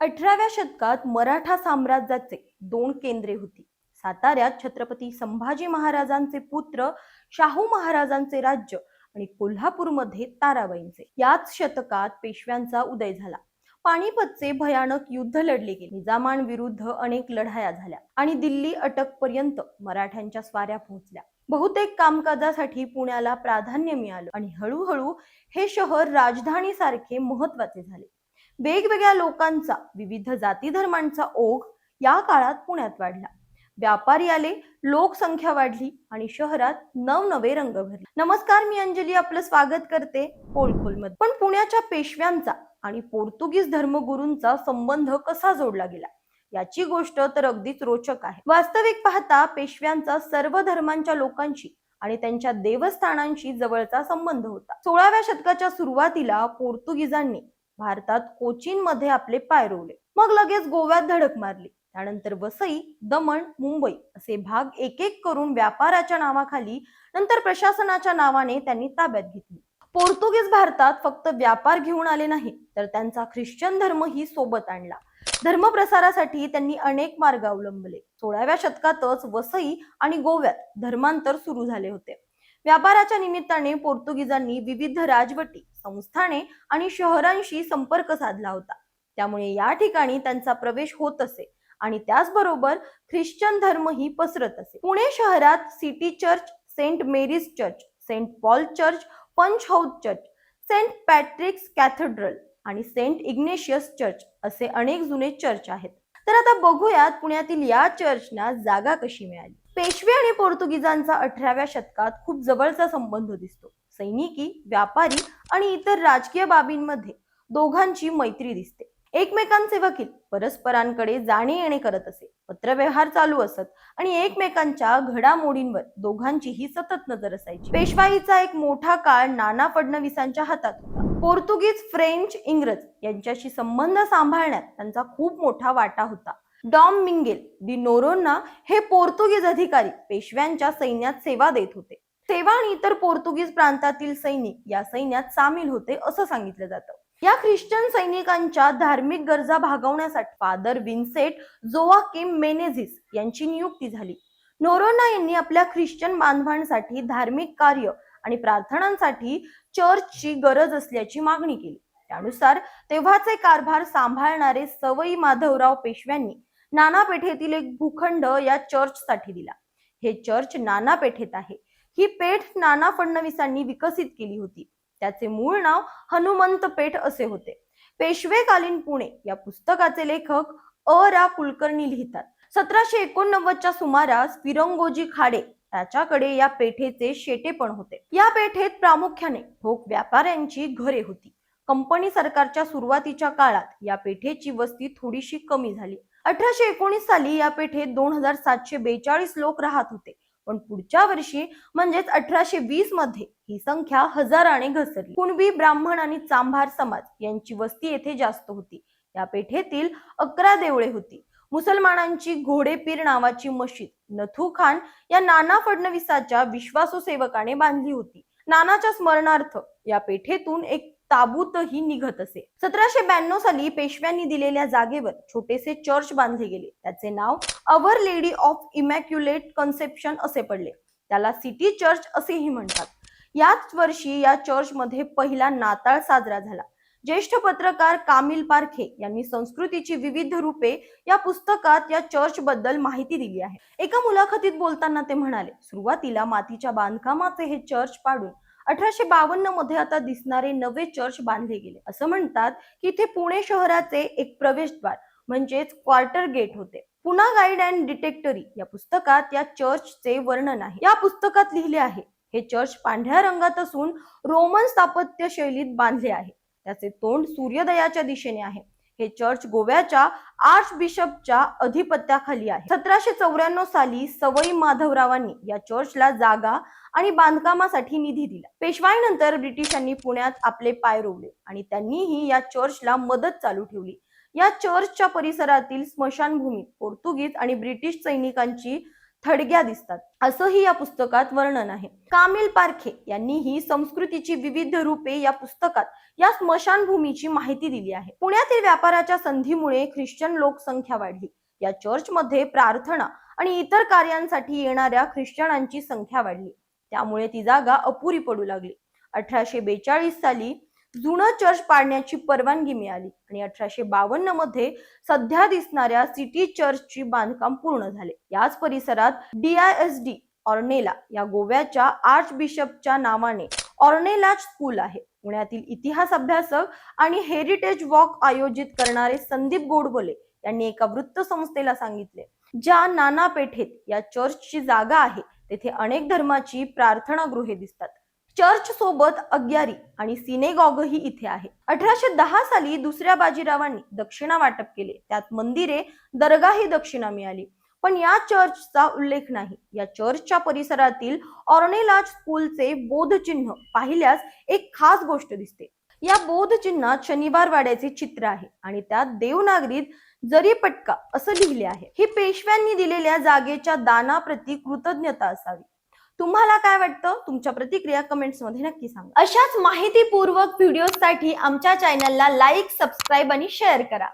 अठराव्या शतकात मराठा साम्राज्याचे दोन केंद्रे होती. साताऱ्यात छत्रपती संभाजी महाराजांचे पुत्र शाहू महाराजांचे राज्य आणि कोल्हापूरमध्ये ताराबाईंचे. याच शतकात पेशव्यांचा उदय झाला. पानिपतचे भयानक युद्ध लढले गेले. निजामांविरुद्ध अनेक लढाया झाल्या आणि दिल्ली अटकपर्यंत मराठ्यांच्या स्वाऱ्या पोहोचल्या. बहुतेक कामकाजासाठी पुण्याला प्राधान्य मिळालं आणि हळूहळू हे शहर राजधानीसारखे महत्त्वाचे झाले. वेगवेगळ्या लोकांचा विविध जाती धर्मांचा ओघ या काळात पुण्यात वाढला. व्यापारी आले लोकसंख्या वाढली आणि शहरात नवनवे रंग भरले. नमस्कार मी अंजली आपलं स्वागत करते पोलखोलमध्ये. पण पुण्याच्या पेशव्यांचा आणि पोर्तुगीज धर्मगुरूंचा संबंध कसा जोडला गेला? याची गोष्ट तर अगदीच रोचक आहे. वास्तविक पाहता पेशव्यांचा सर्व धर्मांच्या लोकांशी आणि त्यांच्या देवस्थानांशी जवळचा संबंध होता. सोळाव्या शतकाच्या सुरुवातीला पोर्तुगीजांनी भारतात कोचीनमध्ये आपले पाय रोवले. मग लगेच गोव्यात धडक मारली. त्यानंतर वसई दमण मुंबई असे भाग एक एक करून व्यापाराच्या नावाखाली नंतर प्रशासनाच्या नावाने त्यांनी ताब्यात घेतली. पोर्तुगीज भारतात फक्त व्यापार घेऊन आले नाही तर त्यांचा ख्रिश्चन धर्मही सोबत आणला. धर्मप्रसारासाठी त्यांनी अनेक मार्ग अवलंबले. सोळाव्या शतकातच वसई आणि गोव्यात धर्मांतर सुरू झाले होते. व्यापाराच्या निमित्ताने पोर्तुगीजांनी विविध राजवटी संस्थाने आणि शहरांशी संपर्क साधला होता. त्यामुळे या ठिकाणी त्यांचा प्रवेश होत असे आणि त्याचबरोबर ख्रिश्चन धर्मही पसरत असे. पुणे शहरात city church saint Mary's church saint Paul church Panch house church saint Patrick's cathedral आणि सेंट इग्नेशियस चर्च असे अनेक जुने चर्च आहेत. तर आता बघूयात पुण्यातील या चर्चना जागा कशी मिळाली. पेशवे आणि पोर्तुगीजांचा अठराव्या शतकात खूप जवळचा संबंध दिसतो. सैनिकी व्यापारी आणि इतर राजकीय बाबींमध्ये दोघांची मैत्री दिसते. एकमेकांचे वकील परस्परांकडे जाणे येणे करत असे पत्रव्यवहार चालू असत आणि एकमेकांच्या घडामोडींवर दोघांचीही सतत नजर असायची. पेशवाईचा एक मोठा काळ नाना फडणवीसांच्या हातात होता. पोर्तुगीज फ्रेंच इंग्रज यांच्याशी संबंध सांभाळण्यात त्यांचा खूप मोठा वाटा होता. डॉम मिंगेल दी नोरोना हे पोर्तुगीज अधिकारी पेशव्यांच्या सैन्यात सेवा देत होते. सेवा आणि इतर पोर्तुगीज प्रांतातील सैनिक या सैन्यात सामील होते असं सांगितलं जातं. या ख्रिश्चन सैनिकांच्या धार्मिक गरजा भागवण्यासाठी फादर विन्सेट जोआकिम मेनेझिस यांची नियुक्ती झाली. नोरोना यांनी आपल्या ख्रिश्चन बांधवांसाठी धार्मिक कार्य आणि प्रार्थनांसाठी चर्चची गरज असल्याची मागणी केली. त्यानुसार तेव्हाचे कारभार सांभाळणारे सवई माधवराव पेशव्यांनी नाना पेठेतील एक भूखंड या चर्चसाठी दिला. हे चर्च नाना पेठेत आहे. ही पेठ नाना फडणवीसांनी विकसित केली होती. त्याचे मूळ नाव हनुमंत पेठ असे होते. पेशवेकालीन पुणे या पुस्तकाचे लेखक अ. रा. कुलकर्णी लिहितात. सतराशे एकोणनव्वदच्या सुमारास फिरंगोजी खाडे त्याच्याकडे या पेठेचे शेटे पण होते. या पेठेत प्रामुख्याने ठोक व्यापाऱ्यांची घरे होती. कंपनी सरकारच्या सुरुवातीच्या काळात या पेठेची वस्ती थोडीशी कमी झाली. अठराशे एकोणीस साली या पेठेत दोन हजार सातशे बेचाळीस लोक राहत होते. पण पुढच्या वर्षी म्हणजेच अठराशे वीसमध्ये ही संख्या हजाराने घसरली. कुणबी ब्राह्मण आणि चांभार समाज यांची वस्ती येथे जास्त होती. या पेठेतील अकरा देवळे होती. मुसलमानांची घोडेपीर नावाची मशीद नथू खान या नाना फडणवीसाच्या विश्वासू सेवकाने बांधली होती. नानाच्या स्मरणार्थ या पेठेतून एक ताबूतही निघत असे. सतराशे ब्याण्णव साली पेशव्यांनी दिलेल्या जागेवर छोटेसे चर्च बांधले गेले. त्याचे नाव our lady of immaculate conception असे पडले. त्याला सिटी चर्च असेही म्हणतात. याच वर्षी या चर्चमध्ये पहिला नाताळ साजरा झाला. ज्येष्ठ पत्रकार कामिल पारखे यांनी संस्कृतीची विविध रूपे या पुस्तकात या चर्च बद्दल माहिती दिली आहे. एका मुलाखतीत बोलताना ते म्हणाले सुरुवातीला मातीच्या बांधकामाचे हे चर्च पाडून अठराशे बावन्नमध्ये आता दिसणारे नवे चर्च बांधले गेले. असं म्हणतात की इथे पुणे शहराचे एक प्रवेशद्वार म्हणजेच क्वार्टर गेट होते. पुन्हा गाईड अँड डिटेक्टरी या पुस्तकात या चर्चचे वर्णन आहे. या पुस्तकात लिहिले आहे हे चर्च पांढऱ्या रंगात असून रोमन स्थापत्य शैलीत बांधले आहे. त्याचे तोंड सूर्योदयाच्या दिशेने आहे. हे चर्च गोव्याच्या आर्च बिशपच्या अधिपत्याखाली आहे. सतराशे चौऱ्याण्णव साली सवई माधवरावांनी या चर्चला जागा आणि बांधकामासाठी निधी दिला. पेशवाईनंतर ब्रिटिशांनी पुण्यात आपले पाय रोवले आणि त्यांनीही या चर्चला मदत चालू ठेवली. या चर्चच्या परिसरातील स्मशानभूमीत पोर्तुगीज आणि ब्रिटिश सैनिकांची थडग्या दिसतात. असंही या पुस्तकात वर्णन आहे. कामिल पारखे यांनी ही संस्कृतीची विविध रूपे या पुस्तकात या स्मशानभूमीची माहिती दिली आहे. पुण्यातील व्यापाराच्या संधीमुळे ख्रिश्चन लोकसंख्या वाढली. या चर्चमध्ये प्रार्थना आणि इतर कार्यांसाठी येणाऱ्या ख्रिश्चनांची संख्या वाढली. त्यामुळे ती जागा अपुरी पडू लागली. अठराशे बेचाळीस साली जुनं चर्च पाडण्याची परवानगी मिळाली. आणि अठराशे बावन्नमध्ये सध्या दिसणाऱ्या सिटी चर्चची बांधकाम पूर्ण झाले. याच परिसरात D I S D Ornella या गोव्याच्या आर्च बिशपच्या नावाने ऑर्नेला स्कूल आहे. पुण्यातील इतिहास अभ्यासक आणि हेरिटेज वॉक आयोजित करणारे संदीप गोडबोले यांनी एका वृत्तसंस्थेला सांगितले ज्या नाना पेठेत या चर्चची जागा आहे तेथे अनेक धर्माची प्रार्थना गृहे दिसतात. चर्च सोबत अग्यारी आणि सिनेगॉगही इथे आहे. अठराशे दहा साली दुसऱ्या बाजीरावांनी दक्षिणा वाटप केले. त्यात मंदिरे दर्गाही दक्षिणा मिळाली. पण या चर्चचा उल्लेख नाही. या चर्चच्या परिसरातील ऑर्नेलाज स्कूलचे बोधचिन्ह पाहिल्यास एक खास गोष्ट दिसते. या बोधचिन्हात शनिवार वाड्याचे चित्र आहे आणि त्यात देवनागरीत जरी पटका असं लिहिले आहे. ही पेशव्यांनी दिलेल्या जागेच्या दानाप्रती कृतज्ञता असावी. तुम्हाला काय वाटतं? तुमच्या प्रतिक्रिया कमेंट्समध्ये नक्की सांगा. अशाच माहितीपूर्वक व्हिडिओसाठी आमच्या चॅनलला लाईक सबस्क्राईब आणि शेअर करा.